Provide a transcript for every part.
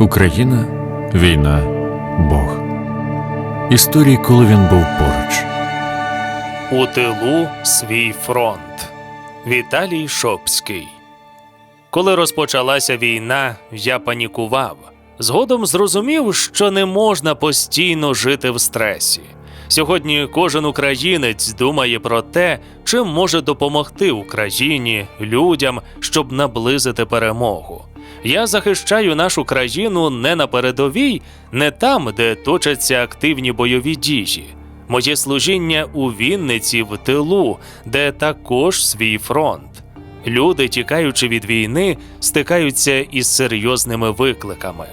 Україна, війна, Бог. Історії, коли він був поруч. У тилу свій фронт. Віталій Шопський. Коли розпочалася війна, я панікував. Згодом зрозумів, що не можна постійно жити в стресі. Сьогодні кожен українець думає про те, чим може допомогти Україні, людям, щоб наблизити перемогу. Я захищаю нашу країну не на передовій, не там, де точаться активні бойові дії. Моє служіння у Вінниці в тилу, де також свій фронт. Люди, тікаючи від війни, стикаються із серйозними викликами.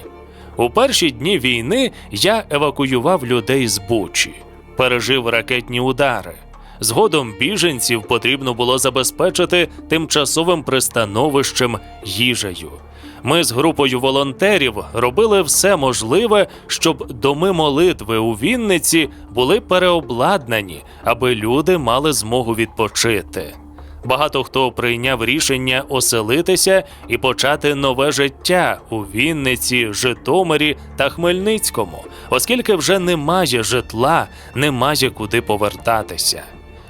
У перші дні війни я евакуював людей з Бучі, пережив ракетні удари. Згодом біженців потрібно було забезпечити тимчасовим пристановищем їжею. Ми з групою волонтерів робили все можливе, щоб доми молитви у Вінниці були переобладнані, аби люди мали змогу відпочити. Багато хто прийняв рішення оселитися і почати нове життя у Вінниці, Житомирі та Хмельницькому, оскільки вже немає житла, немає куди повертатися.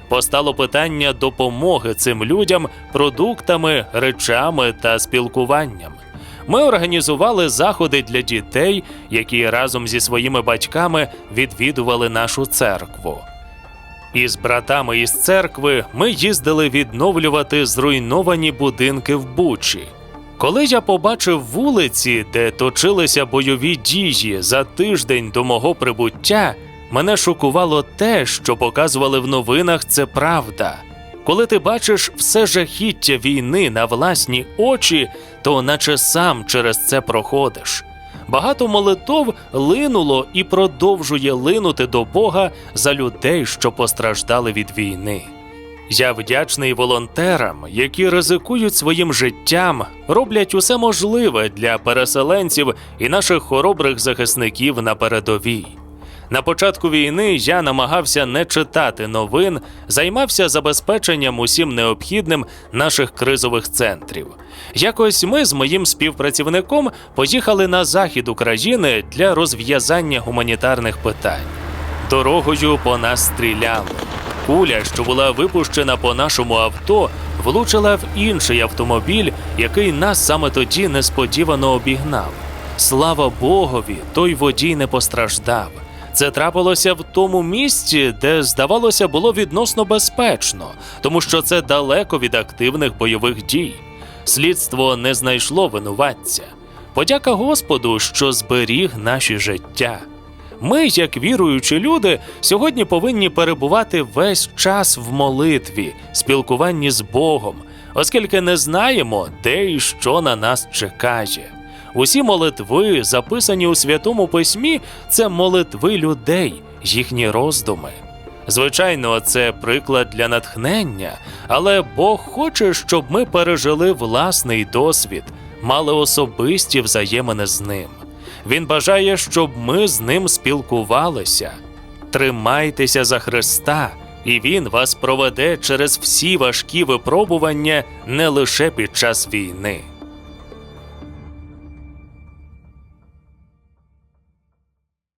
Постало питання допомоги цим людям продуктами, речами та спілкуванням. Ми організували заходи для дітей, які разом зі своїми батьками відвідували нашу церкву. Із братами із церкви ми їздили відновлювати зруйновані будинки в Бучі. Коли я побачив вулиці, де точилися бойові дії за тиждень до мого прибуття, мене шокувало те, що показували в новинах, це правда. Коли ти бачиш все жахіття війни на власні очі, то наче сам через це проходиш. Багато молитов линуло і продовжує линути до Бога за людей, що постраждали від війни. Я вдячний волонтерам, які ризикують своїм життям, роблять усе можливе для переселенців і наших хоробрих захисників на передовій. На початку війни я намагався не читати новин, займався забезпеченням усім необхідним наших кризових центрів. Якось ми з моїм співпрацівником поїхали на захід України для розв'язання гуманітарних питань. Дорогою по нас стріляли. Куля, що була випущена по нашому авто, влучила в інший автомобіль, який нас саме тоді несподівано обігнав. Слава Богові, той водій не постраждав. Це трапилося в тому місці, де, здавалося, було відносно безпечно, тому що це далеко від активних бойових дій. Слідство не знайшло винуватця. Подяка Господу, що зберіг наші життя. Ми, як віруючі люди, сьогодні повинні перебувати весь час в молитві, спілкуванні з Богом, оскільки не знаємо, де і що на нас чекає. Усі молитви, записані у Святому Письмі, це молитви людей, їхні роздуми. Звичайно, це приклад для натхнення, але Бог хоче, щоб ми пережили власний досвід, мали особисті взаємини з ним. Він бажає, щоб ми з ним спілкувалися. Тримайтеся за Христа, і Він вас проведе через всі важкі випробування не лише під час війни.